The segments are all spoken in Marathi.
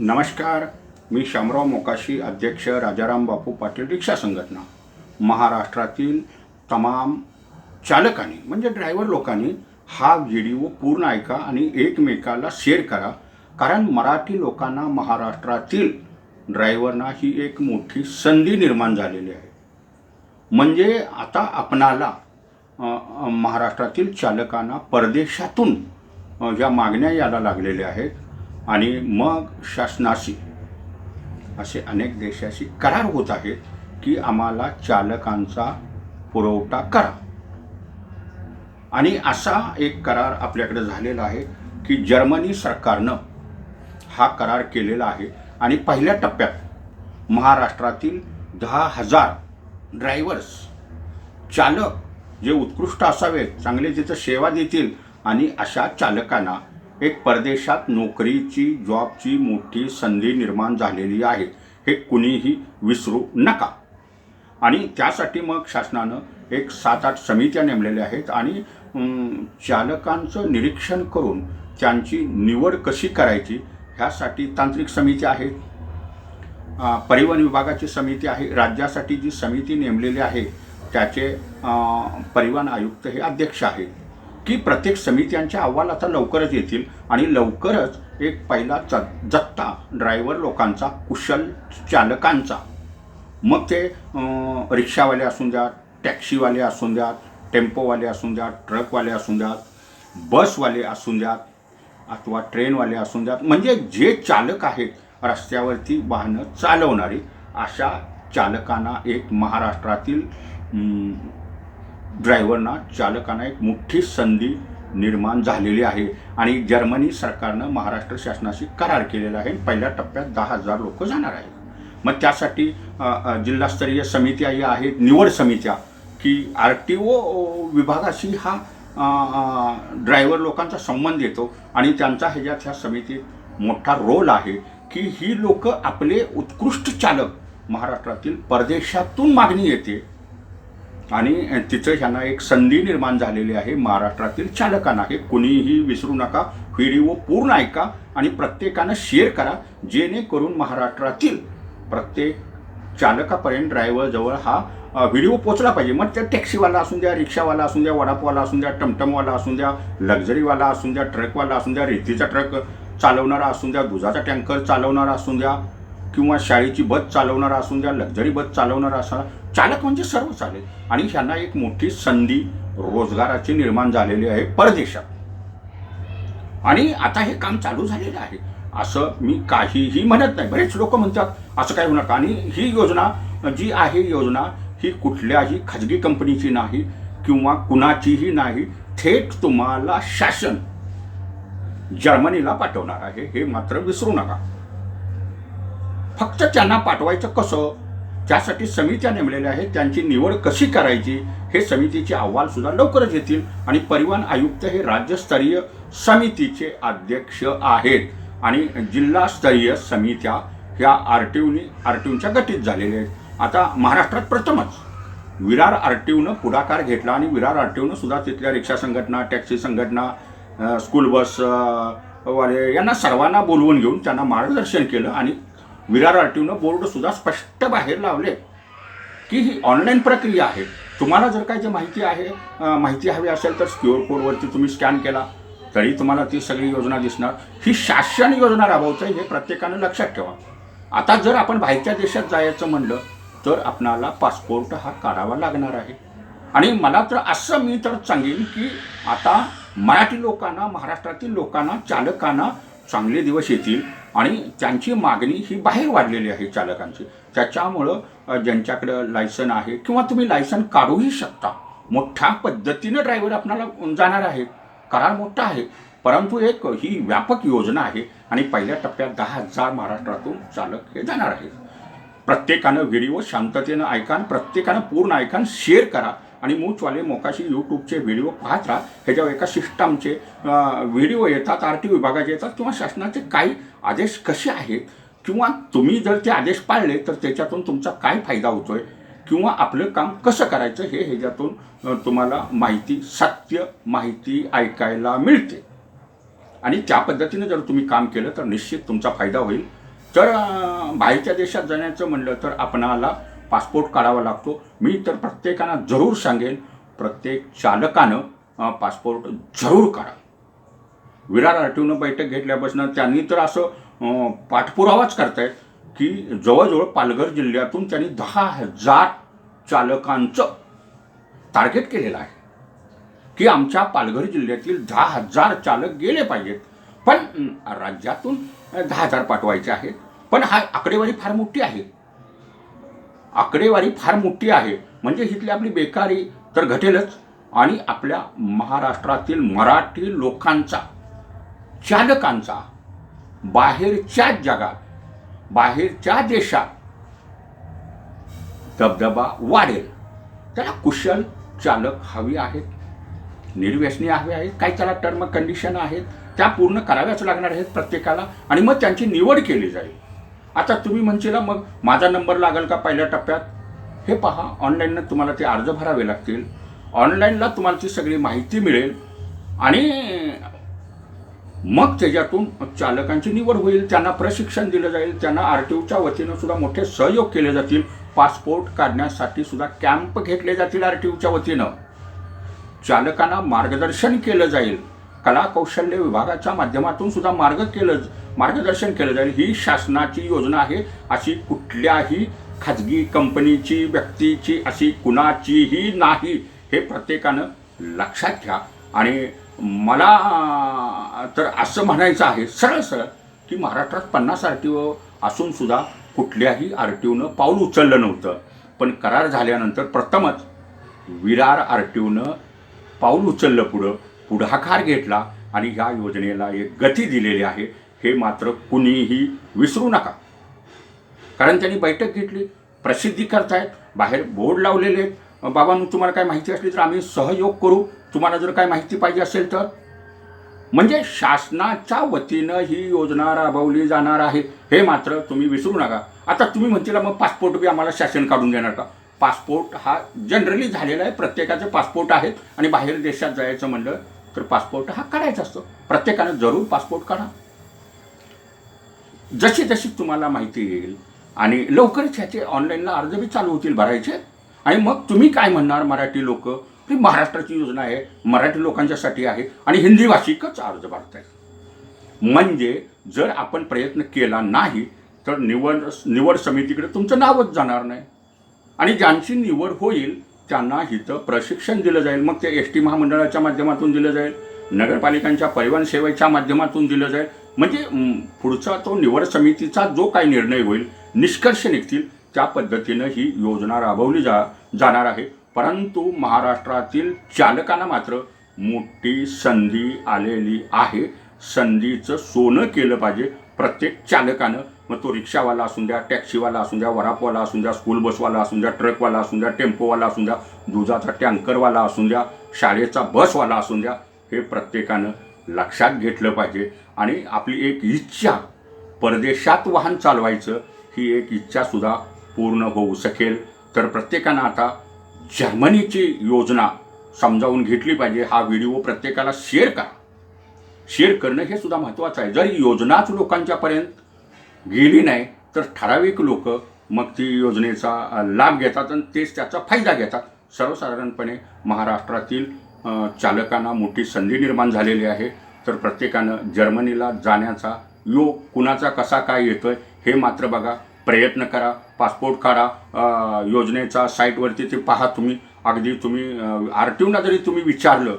नमस्कार मी शामराव मोकाशी अध्यक्ष राजाराम बापू पाटील रिक्षा संघटना. महाराष्ट्रातील तमाम चालकांनी म्हणजे ड्रायव्हर लोकांनी हा व्हिडिओ पूर्ण ऐका आणि एकमेकाला शेअर करा. कारण मराठी लोकांना महाराष्ट्रातील ड्रायव्हरना ही एक मोठी संधी निर्माण झालेली आहे. म्हणजे आता आपणाला महाराष्ट्रातील चालकांना परदेशातून या मागण्या यायला लागलेल्या आहेत. आणि मग शासनाशी असे अनेक देशाशी करार होत आहेत की आम्हाला चालकांचा पुरवठा करा. आणि असा एक करार आपल्याकडे झालेला आहे की जर्मनी सरकारनं हा करार केलेला आहे. आणि पहिल्या टप्प्यात महाराष्ट्रातील दहा हजार ड्रायव्हर्स चालक जे उत्कृष्ट असावेत चांगले तिथं सेवा देतील आणि अशा चालकांना एक परदेशात नोकरीची जॉबची मोठी संधी निर्माण झालेली आहे. हे कुणीही विसरू नका. आणि त्यासाठी मग शासनानं एक सात आठ समित्या नेमलेल्या आहेत आणि चालकांचं निरीक्षण करून त्यांची निवड कशी करायची ह्यासाठी तांत्रिक समिती आहेत. परिवहन विभागाची समिती आहे. राज्यासाठी जी समिती नेमलेली आहे त्याचे परिवहन आयुक्त हे अध्यक्ष आहेत. की प्रत्येक समित्यांच्या अहवाल आता लवकरच येतील आणि लवकरच एक पहिला च जत्ता ड्रायव्हर लोकांचा कुशल चालकांचा. मग ते रिक्षावाले असून द्या टॅक्सीवाले असून द्या टेम्पोवाले असून द्या ट्रकवाले असून द्या बसवाले असून द्यात अथवा ट्रेनवाले असून द्यात म्हणजे जे चालक आहेत रस्त्यावरती वाहनं चालवणारी अशा चालकांना एक महाराष्ट्रातील ड्रायव्हरना चालकांना एक मोठी संधी निर्माण झालेली आहे. आणि जर्मनी सरकारनं महाराष्ट्र शासनाशी करार केलेला आहे. पहिल्या टप्प्यात दहा हजार लोक जाणार आहेत. मग त्यासाठी जिल्हास्तरीय समित्या या आहेत निवड समित्या की आर टी ओ विभागाशी हा ड्रायव्हर लोकांचा संबंध येतो. आणि त्यांचा ह्याच्यात ह्या समितीत मोठा रोल आहे की ही लोक आपले उत्कृष्ट चालक महाराष्ट्रातील परदेशातून मागणी येते. आणि तिथं ह्यांना एक संधी निर्माण झालेली आहे. महाराष्ट्रातील चालकांना. हे कुणीही विसरू नका. व्हिडिओ पूर्ण ऐका आणि प्रत्येकानं शेअर करा. जेणेकरून महाराष्ट्रातील प्रत्येक चालकापर्यंत ड्रायव्हरजवळ हा व्हिडिओ पोचला पाहिजे. मग त्या टॅक्सीवाला असून द्या रिक्षावाला असून द्या वडापवाला असून द्या टमटमवाला असून द्या लक्झरीवाला असून द्या ट्रकवाला असून द्या रेतीचा ट्रक चालवणारा असून द्या दुधाचा टँकर चालवणारा असून द्या किंवा शाळेची बस चालवणारा असून द्या लक्झरी बस चालवणारा असा चालक म्हणजे सर्व चालेल आणि ह्यांना एक मोठी संधी रोजगाराची निर्माण झालेली आहे परदेशात. आणि आता हे काम चालू झालेलं आहे. असं मी काहीही म्हणत नाही. बरेच लोक म्हणतात असं काय होणार आणि ही योजना जी आहे योजना ही कुठल्याही खाजगी कंपनीची नाही किंवा कुणाचीही नाही. थेट तुम्हाला शासन जर्मनीला पाठवणार आहे. हे मात्र विसरू नका. फक्त त्यांना पाठवायचं कसं? त्यासाठी समित्या नेमलेल्या आहेत त्यांची निवड कशी करायची हे समितीचे अहवाल सुद्धा लवकरच येतील आणि परिवहन आयुक्त हे राज्यस्तरीय समितीचे अध्यक्ष आहेत आणि जिल्हास्तरीय समित्या ह्या आर टी यूनी आर टी यूच्या गटीत झालेल्या आहेत. आता महाराष्ट्रात प्रथमच विरार आर टी ओनं पुढाकार घेतला आणि विरार आर टी ओनं सुद्धा तिथल्या रिक्षा संघटना टॅक्सी संघटना स्कूल बस वाले यांना सर्वांना बोलवून घेऊन त्यांना मार्गदर्शन केलं आणि विरार आरटीओनं बोर्डसुद्धा बोर्ड सुद्धा स्पष्ट बाहेर लावले की ही ऑनलाईन प्रक्रिया आहे. तुम्हाला जर काही जे माहिती आहे माहिती हवी असेल तर क्यू आर कोडवरती तुम्ही स्कॅन केला तरी तुम्हाला ती सगळी योजना दिसणार. ही शासन योजना राबवतं हे प्रत्येकानं लक्षात ठेवा. आता जर आपण बाहेरच्या देशात जायचं म्हणलं तर आपणाला पासपोर्ट हा काढावा लागणार आहे. आणि मला तर असं मी तर सांगेन की आता मराठी लोकांना महाराष्ट्रातील लोकांना चालकांना चांगले दिवस येतील आणि त्यांची मागणी ही बाहेर वाढलेली आहे चालकांची. त्याच्यामुळं ज्यांच्याकडं लायसन आहे किंवा तुम्ही लायसन काढूही शकता. मोठ्या पद्धतीनं ड्रायव्हर आपणाला जाणार आहे. करार मोठा आहे. परंतु एक ही व्यापक योजना आहे आणि पहिल्या टप्प्यात दहा हजार महाराष्ट्रातून चालक हे जाणार आहेत. प्रत्येकानं व्हिडिओ शांततेनं ऐकान प्रत्येकानं पूर्ण ऐकान शेअर करा. आणि मूचवाले मोकाशी यूट्यूबचे व्हिडिओ पाहत राहा. ह्याच्यावर एका सिस्टमचे व्हिडिओ येतात आर टी विभागाचे येतात किंवा शासनाचे काही आदेश कसे आहेत? किंवा तुम्ही जर ते आदेश पाळले तर त्याच्यातून तुमचा काय फायदा होतो आहे किंवा आपलं काम कसं करायचं हे ह्याच्यातून तुम्हाला माहिती सत्य माहिती ऐकायला मिळते. आणि त्या पद्धतीने जर तुम्ही काम केलं तर निश्चित तुमचा फायदा होईल. तर बाहेरच्या देशात जाण्याचं म्हणलं तर आपणाला पासपोर्ट काढावा लागतो. मी तर प्रत्येकांना जरूर सांगेन प्रत्येक चालकानं पासपोर्ट जरूर काढा. विरार आर टी ओनं बैठक घेतल्यापासून त्यांनी तर असं पाठपुरावाच करतायत की जवळजवळ पालघर जिल्ह्यातून त्यांनी दहा हजार चालकांचं टार्गेट केलेलं आहे. की आमच्या पालघर जिल्ह्यातील दहा हजार चालक गेले पाहिजेत. पण राज्यातून दहा हजार पाठवायचे आहेत. पण हा आकडेवारी फार मोठी आहे. आकडेवारी फार मोठी आहे. म्हणजे इथली आपली बेकारी तर घटेलच. आणि आपल्या महाराष्ट्रातील मराठी लोकांचा चालकांचा बाहेरच्या जगात बाहेरच्या देशात दबदबा वाढेल. त्याला कुशल चालक हवी आहेत निर्व्यसनी हवे आहेत काही त्याला टर्म कंडिशन आहेत त्या पूर्ण कराव्याच लागणार आहेत प्रत्येकाला. आणि मग त्यांची निवड केली जाईल. आता तुम्ही म्हणशील मग माझा नंबर लागेल का पहिल्या टप्प्यात? हे पहा ऑनलाईननं तुम्हाला ते अर्ज भरावे लागतील. ऑनलाईनला तुम्हाला ती सगळी माहिती मिळेल आणि मग त्याच्यातून चालकांची निवड होईल. त्यांना प्रशिक्षण दिलं जाईल. त्यांना आर टी ओच्या वतीनं सुद्धा मोठे सहयोग केले जातील. पासपोर्ट काढण्यासाठी सुद्धा कॅम्प घेतले जातील आर टी ओच्या वतीनं. चालकांना मार्गदर्शन केलं जाईल. कला कौशल्य विभागाच्या माध्यमातून सुद्धा मार्ग केलं मार्गदर्शन केलं जाईल ही शासनाची योजना आहे अशी कुठल्याही खाजगी कंपनीची व्यक्तीची अशी कुणाचीही नाही हे प्रत्येकानं लक्षात घ्या. आणि मला तर असं म्हणायचं आहे सरळ सरळ की महाराष्ट्रात पन्नास आर टी ओ असून सुद्धा कुठल्याही आर टी ओनं पाऊल उचललं नव्हतं. पण करार झाल्यानंतर प्रथमच विरार आर टी ओनं पाऊल उचललं पुढं. पुढाकार घेतला आणि या योजनेला एक गती दिलेली आहे हे मात्र कुणीही विसरू नका. कारण त्यांनी बैठक घेतली प्रसिद्धी करतायत बाहेर बोर्ड लावलेले आहेत. बाबांनो तुम्हाला काय माहिती असली तर आम्ही सहयोग करू. तुम्हाला जर काय माहिती पाहिजे असेल तर. म्हणजे शासनाच्या वतीनं ही योजना राबवली जाणार आहे हे मात्र तुम्ही विसरू नका. आता तुम्ही म्हणतील मग पासपोर्ट बी आम्हाला शासन काढून देणार का? पासपोर्ट हा जनरली झालेला आहे प्रत्येकाचे पासपोर्ट आहेत आणि बाहेर देशात जायचं म्हणलं तर पासपोर्ट हा काढायचा असतो. प्रत्येकानं जरूर पासपोर्ट काढा. जशी जशी तुम्हाला माहिती येईल आणि लवकरच ह्याचे ऑनलाईनला अर्ज बी चालू होतील भरायचे. आणि मग तुम्ही काय म्हणणार मराठी लोक? ही महाराष्ट्राची योजना आहे मराठी लोकांच्यासाठी आहे आणि हिंदी भाषिकच अर्ज भरतायत. म्हणजे जर आपण प्रयत्न केला नाही तर निवड निवड समितीकडे तुमचं नावच जाणार नाही. आणि ज्यांची निवड होईल त्यांना इथं प्रशिक्षण दिलं जाईल. मग ते एस टी महामंडळाच्या माध्यमातून दिलं जाईल. नगरपालिकांच्या परिवहन सेवेच्या माध्यमातून दिलं जाईल. म्हणजे पुढचा तो निवड समितीचा जो काही निर्णय होईल निष्कर्ष निघतील त्या पद्धतीनं ही योजना राबवली जा जाणार आहे. परंतु महाराष्ट्रातील चालकांना मात्र मोठी संधी आलेली आहे. संधीचं सोनं केलं पाहिजे. प्रत्येक चालकानं मग तो रिक्षावाला असून द्या टॅक्सीवाला असून द्या वरापवाला असून द्या स्कूल बसवाला असून द्या ट्रकवाला असून द्या टेम्पोवाला असून द्या दुधाचा टँकरवाला असून द्या शाळेचा बसवाला असून द्या हे प्रत्येकानं लक्षात घेतलं पाहिजे. आणि आपली एक इच्छा परदेशात वाहन चालवायचं ही एक इच्छासुद्धा पूर्ण होऊ शकेल. तर प्रत्येकानं आता जर्मनीची योजना समजावून घेतली पाहिजे. हा व्हिडिओ प्रत्येकाला शेअर करा. शेअर करणं हे सुद्धा महत्त्वाचं आहे. जर योजनाच लोकांच्यापर्यंत गेली नाही तर ठराविक लोक मग ती योजनेचा लाभ घेतात आणि तेच त्याचा फायदा घेतात. सर्वसाधारणपणे महाराष्ट्रातील चालकांना मोठी संधी निर्माण झालेली आहे. तर प्रत्येकानं जर्मनीला जाण्याचा योग कुणाचा कसा काय येतोय हे मात्र बघा. प्रयत्न करा पासपोर्ट काढा योजनेचा साईटवरती ते पहा तुम्ही. अगदी तुम्ही आर टी ओना जरी तुम्ही विचारलं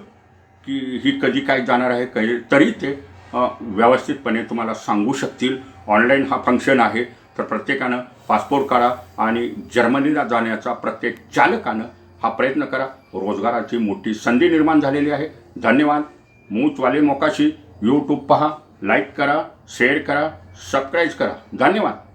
की ही कधी काय जाणार आहे काही तरी ते व्यवस्थितपणे तुम्हाला सांगू शकतील. ऑनलाईन हा फंक्शन आहे तर प्रत्येकानं पासपोर्ट काढा आणि जर्मनीला जाण्याचा प्रत्येक चालकानं हा प्रयत्न करा. रोजगाराची मोठी संधी निर्माण झालेली आहे. धन्यवाद. मूचवाले मोकाशी. यूट्यूब पहा लाईक करा शेअर करा सबस्क्राईब करा. धन्यवाद.